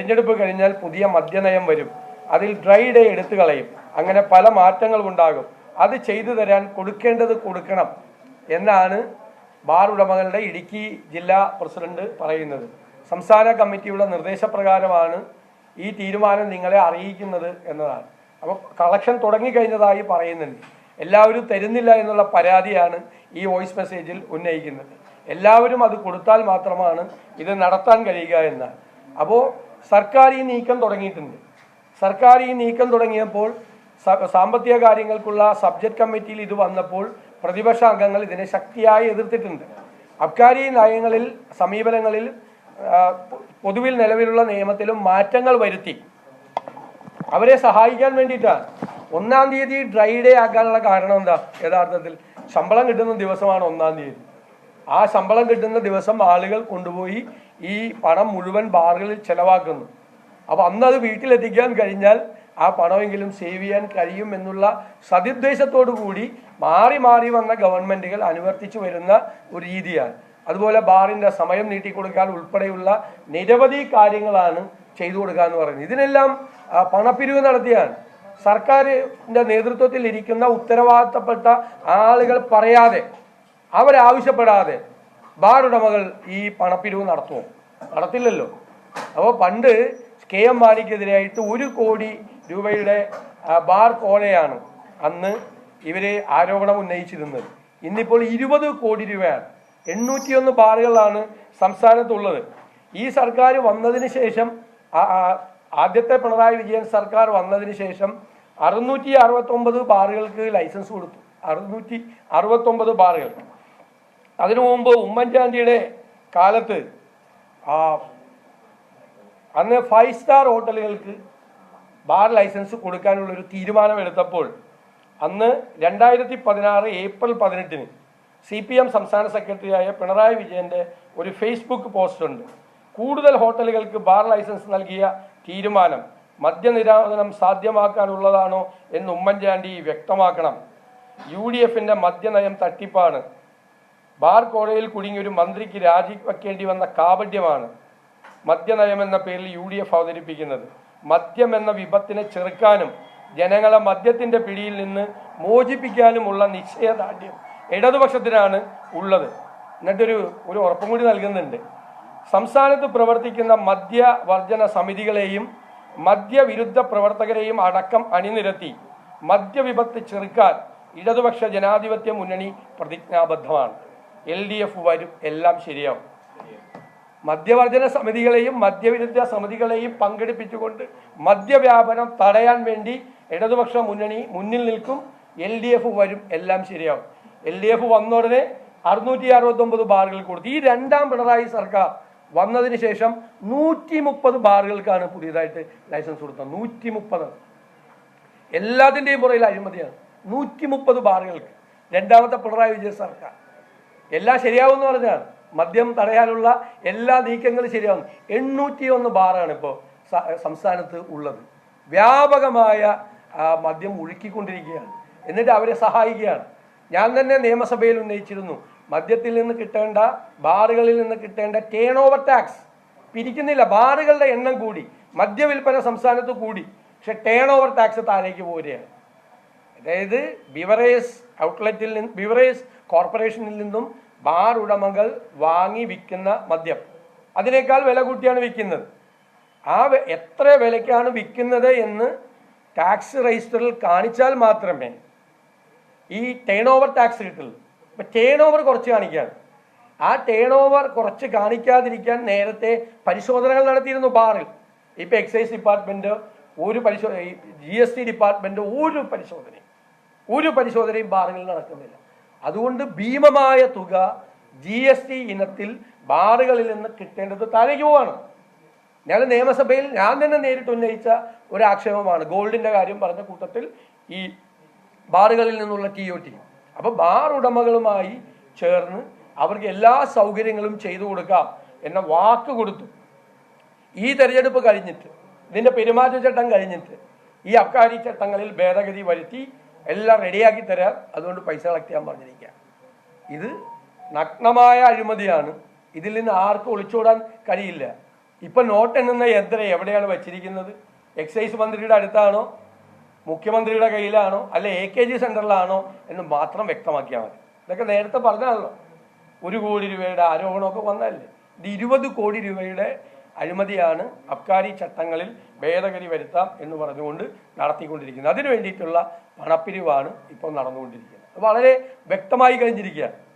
തെരഞ്ഞെടുപ്പ് കഴിഞ്ഞാൽ പുതിയ മദ്യനയം വരും. അതിൽ ഡ്രൈ ഡേ എടുത്തു കളയും. അങ്ങനെ പല മാറ്റങ്ങളും ഉണ്ടാകും. അത് ചെയ്തു തരാൻ കൊടുക്കേണ്ടത് കൊടുക്കണം എന്നാണ് ബാർ ഉടമകളുടെ ഇടുക്കി ജില്ലാ പ്രസിഡന്റ് പറയുന്നത്. സംസ്ഥാന കമ്മിറ്റിയുടെ നിർദ്ദേശപ്രകാരമാണ് ഈ തീരുമാനം നിങ്ങളെ അറിയിക്കുന്നത് എന്നതാണ്. അപ്പോൾ കളക്ഷൻ തുടങ്ങിക്കഴിഞ്ഞതായി പറയുന്നുണ്ട്. എല്ലാവരും തരുന്നില്ല എന്നുള്ള പരാതിയാണ് ഈ വോയിസ് മെസ്സേജിൽ ഉന്നയിക്കുന്നത്. എല്ലാവരും അത് കൊടുത്താൽ മാത്രമാണ് ഇത് നടത്താൻ കഴിയുക എന്നാണ്. അപ്പോൾ സർക്കാർ ഈ നീക്കം തുടങ്ങിയിട്ടുണ്ട്. സർക്കാർ ഈ നീക്കം തുടങ്ങിയപ്പോൾ സാമ്പത്തിക കാര്യങ്ങൾക്കുള്ള സബ്ജക്ട് കമ്മിറ്റിയിൽ ഇത് വന്നപ്പോൾ പ്രതിപക്ഷ അംഗങ്ങൾ ഇതിനെ ശക്തിയായി എതിർത്തിട്ടുണ്ട്. അബ്കാരി നയങ്ങളിൽ സമീപനങ്ങളിൽ പൊതുവിൽ നിലവിലുള്ള നിയമത്തിലും മാറ്റങ്ങൾ വരുത്തി. അവരെ സഹായിക്കാൻ വേണ്ടിയിട്ടാണ്. ഒന്നാം തീയതി ഡ്രൈ ഡേ ആക്കാനുള്ള കാരണം എന്താ? യഥാർത്ഥത്തിൽ ശമ്പളം കിട്ടുന്ന ദിവസമാണ് ഒന്നാം തീയതി. ആ ശമ്പളം കിട്ടുന്ന ദിവസം ആളുകൾ കൊണ്ടുപോയി ഈ പണം മുഴുവൻ ബാറുകളിൽ ചെലവാക്കുന്നു. അപ്പോൾ അന്ന് അത് വീട്ടിലെത്തിക്കാൻ കഴിഞ്ഞാൽ ആ പണമെങ്കിലും സേവ് ചെയ്യാൻ കഴിയും എന്നുള്ള സതിദ്വേഷത്തോടു കൂടി മാറി മാറി വന്ന ഗവൺമെന്റുകൾ അനുവർത്തിച്ചു വരുന്ന ഒരു രീതിയാണ്. അതുപോലെ ബാറിന്റെ സമയം നീട്ടിക്കൊടുക്കാൻ ഉൾപ്പെടെയുള്ള നിരവധി കാര്യങ്ങളാണ് ചെയ്തു കൊടുക്കുക എന്ന് പറയുന്നത്. ഇതിനെല്ലാം പണപ്പിരിവ് നടത്തിയാണ്. സർക്കാരിന്റെ നേതൃത്വത്തിൽ ഇരിക്കുന്ന ഉത്തരവാദിത്തപ്പെട്ട ആളുകൾ പറയാതെ അവരാവശ്യപ്പെടാതെ ബാർ ഉടമകൾ ഈ പണപ്പിരിവ് നടത്തുമോ നടത്തില്ലല്ലോ. അപ്പോൾ പണ്ട് കെ എം മാണിക്കെതിരായിട്ട് ഒരു കോടി രൂപയുടെ ബാർ കോഴയാണ് അന്ന് ഇവർ ആരോപണം ഉന്നയിച്ചിരുന്നത്. ഇന്നിപ്പോൾ ഇരുപത് കോടി രൂപയാണ്. എണ്ണൂറ്റിയൊന്ന് ബാറുകളാണ് സംസ്ഥാനത്തുള്ളത്. ഈ സർക്കാർ വന്നതിന് ശേഷം ആദ്യത്തെ പിണറായി വിജയൻ സർക്കാർ വന്നതിന് ശേഷം അറുന്നൂറ്റി അറുപത്തൊമ്പത് ബാറുകൾക്ക് ലൈസൻസ് കൊടുത്തു. അറുന്നൂറ്റി അറുപത്തൊമ്പത് ബാറുകൾ അതിനു മുമ്പ് ഉമ്മൻചാണ്ടിയുടെ കാലത്ത് ആ, അന്ന് ഫൈവ് സ്റ്റാർ ഹോട്ടലുകൾക്ക് ബാർ ലൈസൻസ് കൊടുക്കാനുള്ള ഒരു തീരുമാനം എടുത്തപ്പോൾ അന്ന് രണ്ടായിരത്തി പതിനാറ് ഏപ്രിൽ പതിനെട്ടിന് സി പി എം സംസ്ഥാന സെക്രട്ടറിയായ പിണറായി വിജയന്റെ ഒരു ഫേസ്ബുക്ക് പോസ്റ്റ് ഉണ്ട്. കൂടുതൽ ഹോട്ടലുകൾക്ക് ബാർ ലൈസൻസ് നൽകിയ തീരുമാനം മദ്യനിരോധനം സാധ്യമാക്കാനുള്ളതാണോ എന്ന് ഉമ്മൻചാണ്ടി വ്യക്തമാക്കണം. യു ഡി എഫിന്റെ മദ്യനയം തട്ടിപ്പാണ് ബാർ കോഴയിൽ കുടുങ്ങിയ ഒരു മന്ത്രിക്ക് രാജി വെക്കേണ്ടി വന്ന കാപട്യമാണ് മദ്യനയം എന്ന പേരിൽ യു ഡി എഫ് അവതരിപ്പിക്കുന്നത്. മദ്യം എന്ന വിപത്തിനെ ചെറുക്കാനും ജനങ്ങളെ മദ്യത്തിന്റെ പിടിയിൽ നിന്ന് മോചിപ്പിക്കാനുമുള്ള നിശ്ചയദാർഢ്യം ഇടതുപക്ഷത്തിനാണ് ഉള്ളത്. എന്നിട്ടൊരു ഒരു ഉറപ്പും കൂടി നൽകുന്നുണ്ട്. സംസ്ഥാനത്ത് പ്രവർത്തിക്കുന്ന മദ്യവർജന സമിതികളെയും മദ്യവിരുദ്ധ പ്രവർത്തകരെയും അടക്കം അണിനിരത്തി മദ്യവിപത്ത് ചെറുക്കാൻ ഇടതുപക്ഷ ജനാധിപത്യ മുന്നണി പ്രതിജ്ഞാബദ്ധമാണ്. എൽ ഡി എഫ് വരും എല്ലാം ശരിയാവും. മദ്യവർജന സമിതികളെയും മദ്യവിരുദ്ധ സമിതികളെയും പങ്കെടുപ്പിച്ചുകൊണ്ട് മദ്യവ്യാപനം തടയാൻ വേണ്ടി ഇടതുപക്ഷ മുന്നണി മുന്നിൽ നിൽക്കും എൽ ഡി എഫ് വരും എല്ലാം ശരിയാവും. എൽ ഡി എഫ് വന്ന ഉടനെ അറുന്നൂറ്റി അറുപത്തൊമ്പത് ബാറുകൾ കൊടുത്തു. ഈ രണ്ടാം പിണറായി സർക്കാർ വന്നതിന് ശേഷം നൂറ്റി മുപ്പത് ബാറുകൾക്കാണ് പുതിയതായിട്ട് ലൈസൻസ് കൊടുത്തത്. നൂറ്റി മുപ്പത് എല്ലാത്തിന്റെയും പുറയിൽ അഴിമതിയാണ്. നൂറ്റി മുപ്പത് ബാറുകൾക്ക്. രണ്ടാമത്തെ പിണറായി വിജയൻ സർക്കാർ. എല്ലാം ശരിയാവുമെന്ന് പറഞ്ഞാണ് മദ്യം തടയാനുള്ള എല്ലാ നീക്കങ്ങളും ശരിയാവും എണ്ണൂറ്റി ഒന്ന് ബാറാണ് ഇപ്പോൾ സംസ്ഥാനത്ത് ഉള്ളത്. വ്യാപകമായ മദ്യം ഒഴുക്കിക്കൊണ്ടിരിക്കുകയാണ്. എന്നിട്ട് അവരെ സഹായിക്കുകയാണ്. ഞാൻ തന്നെ നിയമസഭയിൽ ഉന്നയിച്ചിരുന്നു. മദ്യത്തിൽ നിന്ന് കിട്ടേണ്ട ബാറുകളിൽ നിന്ന് കിട്ടേണ്ട ടേൺ ഓവർ ടാക്സ് പിരിക്കുന്നില്ല. ബാറുകളുടെ എണ്ണം കൂടി മദ്യവിൽപ്പന സംസ്ഥാനത്ത് കൂടി. പക്ഷെ ടേൺ ഓവർ ടാക്സ് താഴേക്ക് പോരുകയാണ്. അതായത് ബിവറേജ് ഔട്ട്ലെറ്റിൽ നിന്ന് ബിവറേജ് കോർപ്പറേഷനിൽ നിന്നും ബാർ ഉടമകൾ വാങ്ങി വിൽക്കുന്ന മദ്യം. അതിനേക്കാൾ വില കൂട്ടിയാണ് വിൽക്കുന്നത്. ആ എത്ര വിലയ്ക്കാണ് വിൽക്കുന്നത് എന്ന് ടാക്സ് രജിസ്റ്ററിൽ കാണിച്ചാൽ മാത്രമേ ഈ ടേൺ ഓവർ ടാക്സ് കിട്ടുള്ളൂ. ഇപ്പം ടേൺ ഓവർ കുറച്ച് കാണിക്കുകയാണ്. ആ ടേൺ ഓവർ കുറച്ച് കാണിക്കാതിരിക്കാൻ നേരത്തെ പരിശോധനകൾ നടത്തിയിരുന്നു ബാറിൽ. ഇപ്പം എക്സൈസ് ഡിപ്പാർട്ട്മെന്റ് ഒരു പരിശോധന ജി എസ് ടി ഡിപ്പാർട്ട്മെന്റ് ഒരു പരിശോധനയും ഒരു പരിശോധനയും ബാറുകളിൽ നടക്കുന്നില്ല. അതുകൊണ്ട് ഭീമമായ തുക ജി എസ് ടി ഇനത്തിൽ ബാറുകളിൽ നിന്ന് കിട്ടേണ്ടത് താഴേക്ക് പോവാണ്. ഞാൻ നിയമസഭയിൽ ഞാൻ തന്നെ നേരിട്ട് ഉന്നയിച്ച ഒരു ആക്ഷേപമാണ്. ഗോൾഡിന്റെ കാര്യം പറഞ്ഞ കൂട്ടത്തിൽ ഈ ബാറുകളിൽ നിന്നുള്ള ടി ഒ ടി അപ്പൊ ബാർ ഉടമകളുമായി ചേർന്ന് അവർക്ക് എല്ലാ സൗകര്യങ്ങളും ചെയ്തു കൊടുക്കാം എന്ന വാക്ക് കൊടുത്തു. ഈ തെരഞ്ഞെടുപ്പ് കഴിഞ്ഞിട്ട് ഇതിന്റെ പെരുമാറ്റച്ചട്ടം കഴിഞ്ഞിട്ട് ഈ അബ്കാരി ചട്ടങ്ങളിൽ ഭേദഗതി വരുത്തി എല്ലാം റെഡിയാക്കി തരാം അതുകൊണ്ട് പൈസ കളക്ട് ചെയ്യാൻ പറഞ്ഞിരിക്കുക ഇത് നഗ്നമായ അഴിമതിയാണ്. ഇതിൽ നിന്ന് ആർക്കും ഒളിച്ചോടാൻ കഴിയില്ല. ഇപ്പൊ നോട്ട് എണ്ണുന്ന യന്ത്രം എവിടെയാണ് വച്ചിരിക്കുന്നത്? എക്സൈസ് മന്ത്രിയുടെ അടുത്താണോ? മുഖ്യമന്ത്രിയുടെ കയ്യിലാണോ? അല്ല എ കെ ജി സെന്ററിലാണോ? എന്ന് മാത്രം വ്യക്തമാക്കിയാൽ മതി. ഇതൊക്കെ നേരത്തെ പറഞ്ഞാണല്ലോ. ഒരു കോടി രൂപയുടെ ആരോപണമൊക്കെ വന്നതല്ലേ? ഇത് ഇരുപത് കോടി രൂപയുടെ അഴിമതിയാണ് അബ്കാരി ചട്ടങ്ങളിൽ ഭേദഗതി വരുത്താം എന്ന് പറഞ്ഞുകൊണ്ട് നടത്തിക്കൊണ്ടിരിക്കുന്നത്. അതിനു വേണ്ടിയിട്ടുള്ള പണപ്പിരിവാണ് ഇപ്പോൾ നടന്നുകൊണ്ടിരിക്കുന്നത്. വളരെ വ്യക്തമായി കഴിഞ്ഞിരിക്കുകയാണ്.